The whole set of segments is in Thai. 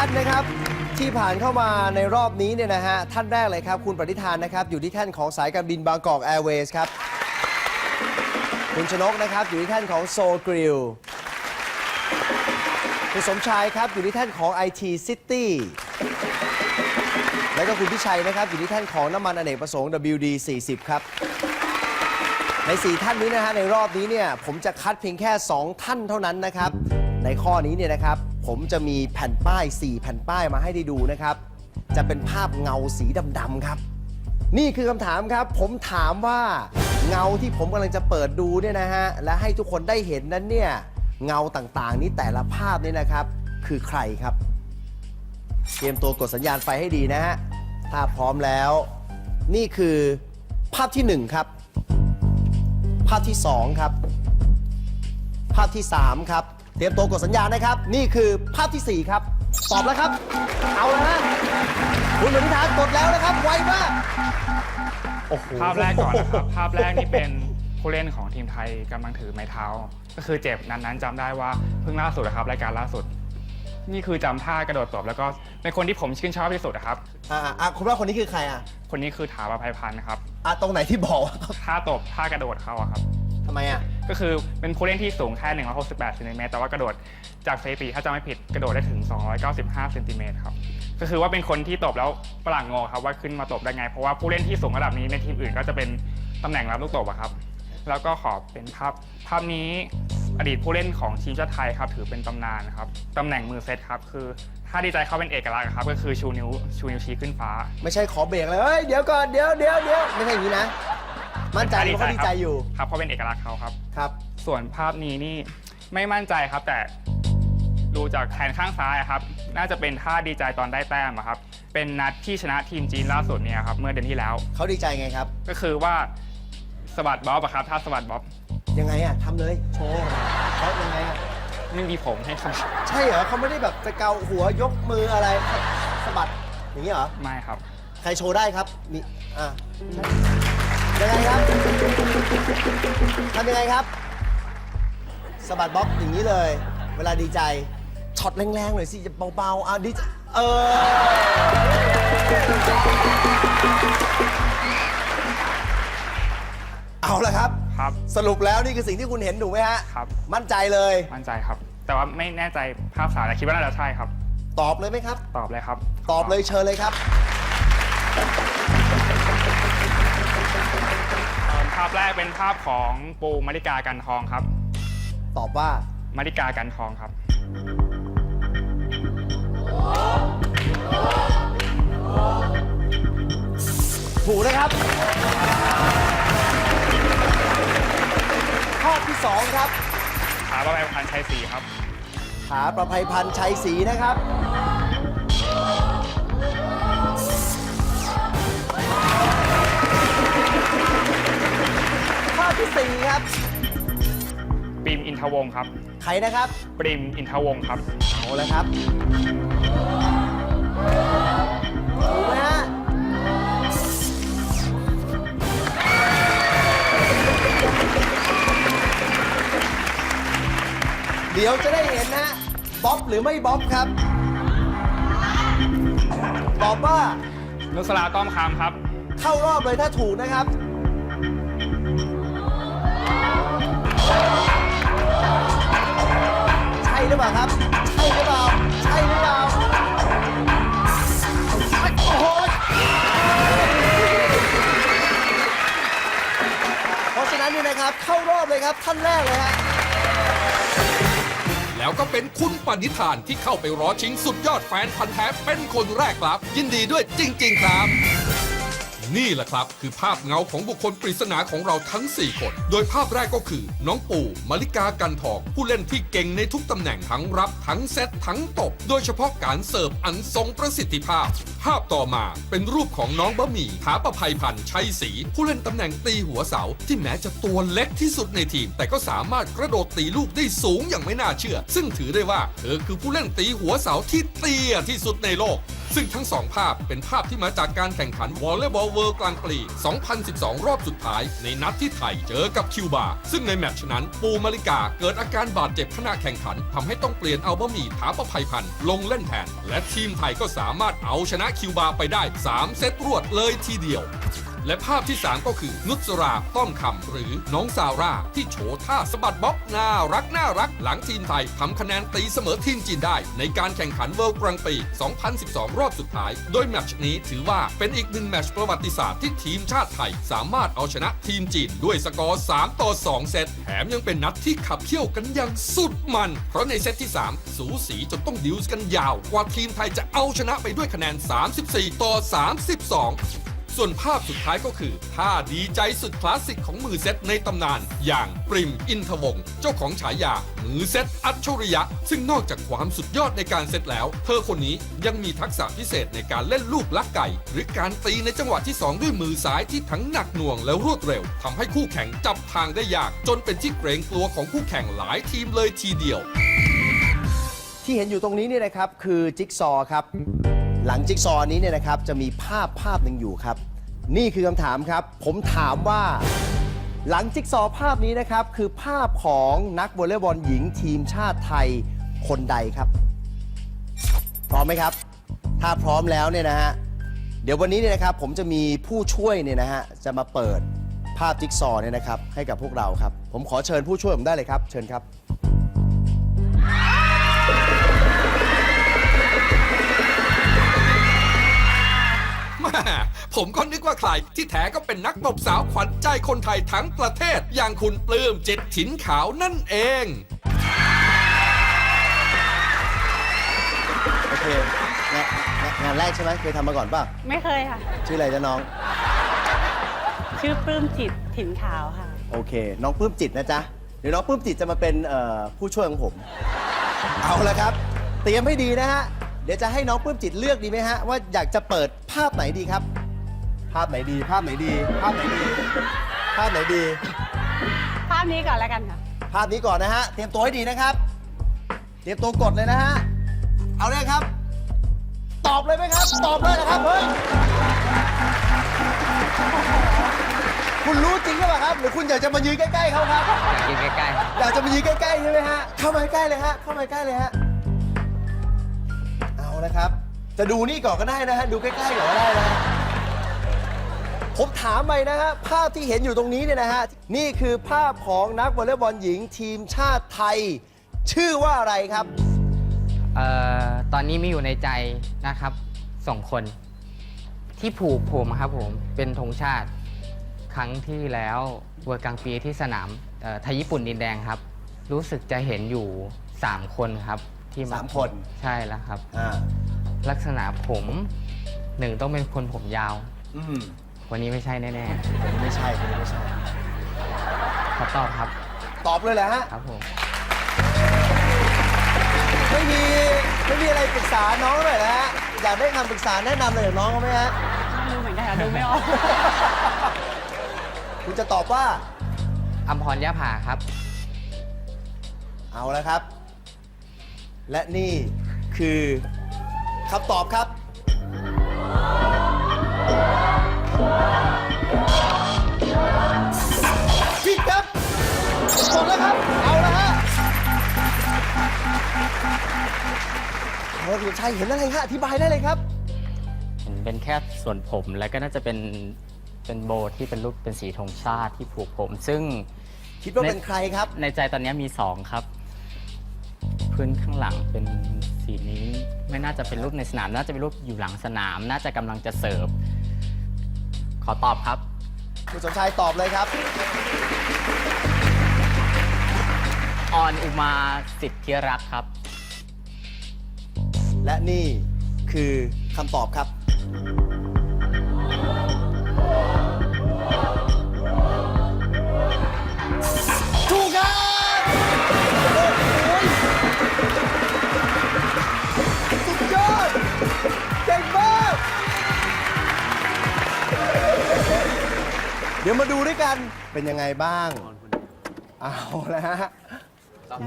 ท่านนะครับที่ผ่านเข้ามาในรอบนี้เนี่ยนะฮะท่านแรกเลยครับ คุณปฏิธานนะครับ อยู่ที่แท่นของสายการบินบางกอกแอร์เวย์ครับคุณชนกนะครับ อยู่ที่แท่นของโซกริลคุณสมชายครับ อยู่ที่แท่นของ IT City แล้วก็คุณพิชัยนะครับ อยู่ที่แท่นของน้ำมันอเนกประสงค์ WD 40 ครับ ใน 4 ท่านนี้นะฮะในรอบนี้เนี่ยผมจะคัดเพียงแค่ 2 ท่านเท่านั้นนะครับ ในข้อนี้เนี่ยนะครับ ผมจะมีแผ่นป้าย 4 แผ่นป้ายมาให้ได้ดูนะครับ จะเป็นภาพเงาสีดำๆครับ นี่คือคำถามครับ ผมถามว่าเงาที่ผมกำลังจะเปิดดูเนี่ยนะฮะ และให้ทุกคนได้เห็นนั้นเนี่ย เงาต่างๆ นี้แต่ละภาพเนี่ยนะครับ คือใครครับ เตรียมตัวกดสัญญาณไฟให้ดีนะฮะ ถ้าพร้อมแล้ว นี่คือภาพที่หนึ่งครับ ภาพที่ 2 ครับ ภาพที่ 3 ครับ เตรียมตัวกดสัญญาณนะครับ นี่คือภาพทีสี่4 ครับ ตอบแล้วครับ เอาแล้วนะคุณบริธานกดแล้วนะครับ ไวมากโอ้โหภาพแรกก่อนนะครับ ภาพแรกนี่เป็นผู้เล่นของทีมไทยกำลังถือไม้เท้า ก็คือเจ็บนั้นนั้นๆจำได้ว่าเพิ่งล่าสุดนะครับรายการล่าสุด นี่คือจำท่ากระโดดตบแล้วก็เป็นคนที่ผมชื่นชอบที่สุดนะครับ อ่าอ่าคุณว่าคนนี้คือใครอะคนนี้คือถาประภัยพันธ์นะครับอะตรงไหนที่บอกว่าท่าตบท่ากระโดดเขาอะครับทำไมอะ ก็คือเป็นผู้เล่นที่สูงแค่ 168เซนติเมตรแต่ว่ากระโดดจากสถิติถ้าจำไม่ผิดกระโดดได้ถึง 295เซนติเมตรครับก็คือว่าเป็นคนที่ตบแล้วฝรั่งงงครับว่าขึ้นมาตบได้ไง เพราะว่าผู้เล่นที่สูงระดับนี้ในทีมอื่นก็จะเป็นตำแหน่งรับลูกตบอะครับ แล้วก็ขอเป็นภาพภาพนี้อดีตผู้เล่นของทีมชาติไทยครับถือเป็นตำนานครับตำแหน่งมือเซตครับคือถ้าดีใจเขาเป็นเอกลักษณ์ครับก็คือชูนิ้วชูนิ้วชี้ขึ้นฟ้า ไม่ใช่ขอเบรกเลยเฮ้ยเดี๋ยวก่อนเดี๋ยวเดี๋ยวเดี๋ยวไม่ใช่อย่างนี้นะ มั่นใจว่าเขาดีใจอยู่ ครับเพราะเป็นเอกลักษณ์เขาครับ ครับ ส่วนภาพนี้นี่ไม่มั่นใจครับ แต่ดูจากแขนข้างซ้ายอะครับ น่าจะเป็นท่าดีใจตอนได้แต้มอะครับ เป็นนัดที่ชนะทีมจีนล่าสุดเนี่ยครับเมื่อเดือนที่แล้ว เขาดีใจไงครับ ก็คือว่าสะบัดบ๊อบอะครับท่าสะบัดบ๊อบยังไงอะทำเลยโชว์เขายังไงอะไม่มีผมให้สะบัดใช่เหรอเขาไม่ได้แบบจะเกาหัวยกมืออะไรสะบัดอย่างนี้เหรอ ไม่ครับ ใครโชว์ได้ครับนี่อะ ยังไงครับทำยังไงครับสะบัดบ๊อบอย่างนี้เลย เวลาดีใจช็อตแรงๆหน่อยสิจะเบาๆอะดีใจเออเอาละครับ ครับ สรุปแล้วนี่คือสิ่งที่คุณเห็นถูกไหมฮะครับ มั่นใจเลย มั่นใจครับ แต่ว่าไม่แน่ใจภาพสามแต่คิดว่าน่าจะใช่ครับ ตอบเลยไหมครับ ตอบเลยครับ ตอบเลยเชิญเลยครับ ภาพแรกเป็นภาพของปูมาริกากันทองครับ ตอบว่ามาริกากันทองครับ ถูกนะครับ ข้อที่2ครับถาประภัยพันธ์ชัยศรีครับ หาประภัยพันธ์ชัยศรีนะครับ วงศ์ครับ ใครนะครับ ปริมอินทวงศ์ครับ เอาละครับถูกไหมฮะเดี๋ยวจะได้เห็นนะฮะบ๊อบหรือไม่บ๊อบครับ ตอบว่านุสลาต้อมคำครับ เข้ารอบเลยถ้าถูกนะครับใช่หรือเปล่าครับ ใช่หรือเปล่า ใช่หรือเปล่า โอ้โหเพราะฉะนั้นเนี่ยนะครับเข้ารอบเลยครับท่านแรกเลยฮะ แล้วก็เป็นคุณปณิธานที่เข้าไปรอชิงสุดยอดแฟนพันธ์แท้เป็นคนแรกครับ ยินดีด้วยจริง ๆ ครับ นี่แหละครับ คือภาพเงาของบุคคลปริศนาของเราทั้ง 4 คน โดยภาพแรกก็คือ น้องปู่มาริกากันทองผู้เล่นที่เก่งในทุกตำแหน่งทั้งรับ ทั้งเซตทั้งตบ โดยเฉพาะการเสิร์ฟอันทรงประสิทธิภาพ ภาพต่อมาเป็นรูปของน้องบะหมี่ถาประภัยพันธ์ชัยศรีผู้เล่นตำแหน่งตีหัวเสาที่แม้จะตัวเล็กที่สุดในทีม แต่ก็สามารถกระโดดตีลูกได้สูงอย่างไม่น่าเชื่อ ซึ่งถือได้ว่าเธอคือผู้เล่นตีหัวเสาที่เตี้ยที่สุดในโลก ซึ่งทั้งสองภาพเป็นภาพที่มาจากการแข่งขันวอลเลย์บอลเวิลด์กลางปี2012 รอบสุดท้าย ในนัดที่ไทยเจอกับคิวบา ซึ่งในแมตช์นั้นปูมาริกาเกิดอาการบาดเจ็บขณะแข่งขันทำให้ต้องเปลี่ยนเอาบะหมี่ถาประภัยพันธ์ลงเล่นแทน และทีมไทยก็สามารถเอาชนะคิวบาไปได้ 3 เซตรวดเลยทีเดียว และภาพที่ 3 ก็คือนุสราต้อมคำหรือน้องซาร่า ที่โชว์ท่าสะบัดบ๊อบน่ารักน่ารัก หลังทีมไทยทำคะแนนตีเสมอทีมจีนได้ ในการแข่งขันเวิลด์กรังปี 2012 รอบสุดท้าย โดยแมตช์นี้ถือว่าเป็นอีกหนึ่งแมตช์ประวัติศาสตร์ที่ทีมชาติไทย สามารถเอาชนะทีมจีนด้วยสกอร์ 3 ต่อ 2 เซตแถมยังเป็นนัดที่ขับเคี่ยวกันอย่างสุดมัน เพราะในเซตที่ 3 สูสีจนต้องดิวส์กันยาว กว่าทีมไทยจะเอาชนะไปด้วยคะแนน 34 ต่อ 32 ส่วนภาพสุดท้ายก็คือท่าดีใจสุดคลาสสิกของมือเซตในตำนาน อย่างปริมอินทวงศ์เจ้าของฉายา มือเซตอัจฉริยะ ซึ่งนอกจากความสุดยอดในการเซตแล้ว เธอคนนี้ยังมีทักษะพิเศษในการเล่นลูกลักไก่ หรือการตีในจังหวะที่ 2 ด้วยมือซ้ายที่ทั้งหนักหน่วงและรวดเร็วทำให้คู่แข่งจับทางได้ยาก จนเป็นที่เกรงกลัวของคู่แข่งหลายทีมเลยทีเดียว ที่เห็นอยู่ตรงนี้เนี่ยนะครับคือจิ๊กซอว์ครับ หลังจิ๊กซอว์นี้เนี่ยนะครับ จะมีภาพภาพหนึ่งอยู่ครับ นี่คือคำถามครับ ผมถามว่า หลังจิ๊กซอว์ภาพนี้นะครับ คือภาพของนักวอลเลย์บอลหญิงทีมชาติไทยคนใดครับ พร้อมไหมครับ ถ้าพร้อมแล้วเนี่ยนะฮะเดี๋ยววันนี้เนี่ยนะครับ ผมจะมีผู้ช่วยเนี่ยนะฮะจะมาเปิดภาพจิ๊กซอว์เนี่ยนะครับ ให้กับพวกเราครับ ผมขอเชิญผู้ช่วยผมได้เลยครับ เชิญครับ ม่ผมก็นึกว่าใครที่แท้ก็เป็นนักตบสาวขวัญใจคนไทยทั้งประเทศ อย่างคุณปลื้มจิตถิ่นขาวนั่นเอง โอเคงานงานงานแรกใช่ไหมเคยทำมาก่อนเปล่ะ ไม่เคยค่ะ ชื่ออะไรจ๊ะน้อง ชื่อปลื้มจิตถิ่นขาวค่ะ โอเค น้องปลื้มจิตนะจ๊ะ เดี๋ยวน้องปลื้มจิตจะมาเป็นเอ่อผู้ช่วยของผม เอาละครับ เตรียมให้ดีนะฮะ เดี๋ยวจะให้น้องปลื้มจิตเลือกดีไหมฮะ ว่าอยากจะเปิดภาพไหนดีครับ ภาพไหนดี ภาพไหนดี ภาพไหนดี ภาพไหนดี ภาพนี้ก่อนแล้วกันค่ะ ภาพนี้ก่อนนะฮะ เตรียมตัวให้ดีนะครับ เตรียมตัวกดเลยนะฮะ เอาเลยครับ ตอบเลยไหมครับ ตอบเลยนะครับเฮ้ยคุณรู้จริงหรือเปล่าครับ หรือคุณอยากจะมายืนใกล้ๆเขาครับ ยืนใกล้ๆ อยากจะมายืนใกล้ๆใช่ไหมฮะ เข้ามาใกล้เลยฮะ เข้ามาใกล้เลยฮะ เอาละครับ จะดูนี่ก่อนก็ได้นะฮะ ดูใกล้ๆก่อนก็ได้นะฮะผมถามไปนะฮะ ภาพที่เห็นอยู่ตรงนี้เนี่ยนะฮะ นี่คือภาพของนักวอลเลย์บอลหญิงทีมชาติไทย ชื่อว่าอะไรครับ เอ่อตอนนี้มีอยู่ในใจนะครับสองคน ที่ผูกผมครับผมเป็นธงชาติ ครั้งที่แล้วเวอร์กลางปีที่สนามเอ่อไทยญี่ปุ่นดินแดงครับ รู้สึกจะเห็นอยู่ 3 คนครับ ที่สามคน ใช่แล้วครับ อ่าลักษณะผมหนึ่งต้องเป็นคนผมยาว อืมวันนี้ไม่ใช่แน่ไม่ใช่ไม่ใช่ ๆขอตอบครับ ตอบเลยแหละฮะ ครับผม ไม่มีไม่มีอะไรปรึกษาน้องหน่อยนะฮะ อยากได้คำปรึกษาแนะนำอะไรจากน้องเขาไหมฮะ ไม่รู้เหมือนกันค่ะดูไม่ออก คุณจะตอบว่า อัมพรยะผาครับ เอาแล้วครับ และนี่คือคำตอบครับ ผิดครับหมดแล้วครับ เอาแล้วฮะเอาละคุณชัยเห็นอะไรฮะอธิบายได้เลยครับ เห็นเป็นแค่ส่วนผมแล้วก็น่าจะเป็นเป็นโบที่เป็นรูปเป็นสีธงชาติที่ผูกผม ซึ่งคิดว่าเป็นใครครับ ในใจตอนนี้มีสองครับ พื้นข้างหลังเป็นสีนี้ ไม่น่าจะเป็นรูปในสนาม น่าจะเป็นรูปอยู่หลังสนาม น่าจะกำลังจะเสิร์ฟ ขอตอบครับ คุณสมชายตอบเลยครับ ออนอุมาสิทธิรักษ์ครับ และนี่คือคำตอบครับ ดี๋ยวมาดูด้วยกันเป็นยังไงบ้าง เอาละฮะ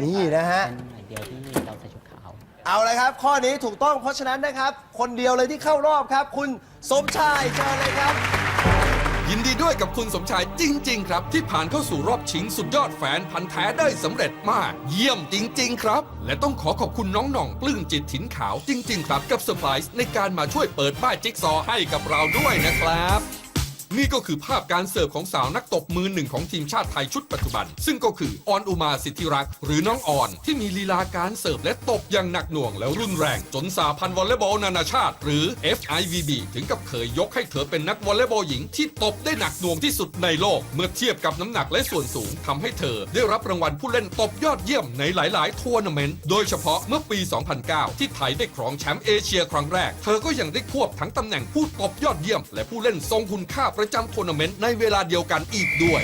นี่นะฮะ เป็นหน่อยเดียวที่เราใส่ชุดขาว เอาเลยครับ ข้อนี้ถูกต้องเพราะฉะนั้นนะครับ คนเดียวเลยที่เข้ารอบครับ คุณสมชายเชิญเลยครับ ยินดีด้วยกับคุณสมชายจริง ๆ ครับ ที่ผ่านเข้าสู่รอบชิงสุดยอดแฟนพันธ์แท้ได้สำเร็จมาก เยี่ยมจริง ๆ ครับ และต้องขอขอบคุณน้องหน่องปลื้มจิตถิ่นขาวจริง ๆ ครับกับเซอร์ไพรส์ในการมาช่วยเปิดป้ายจิ๊กซอว์ให้กับเราด้วยนะครับ นี่ก็คือภาพการเสิร์ฟของสาวนักตบมือหนึ่งของทีมชาติไทยชุดปัจจุบัน ซึ่งก็คือออนอุมาสิทธิรักษ์หรือน้องออน ที่มีลีลาการเสิร์ฟและตบอย่างหนักหน่วงแล้วรุนแรง จนสาพันธ์วอลเลย์บอลนานาชาติ หรือ FIVB ถึงกับเคยยกให้เธอเป็นนักวอลเลย์บอลหญิงที่ตบได้หนักหน่วงที่สุดในโลก เมื่อเทียบกับน้ำหนักและส่วนสูงทำให้เธอ ได้รับรางวัลผู้เล่นตบยอดเยี่ยมในหลาย ๆ ทัวร์นาเมนต์โดยเฉพาะเมื่อปี 2009 ที่ไทยได้ครองแชมป์เอเชียครั้งแรก เธอก็ยังได้ควบทั้งตำแหน่งผู้ตบยอดเยี่ยม และผู้เล่นทรงคุณค่าประจำทัวร์นาเมนต์ในเวลาเดียวกันอีกด้วย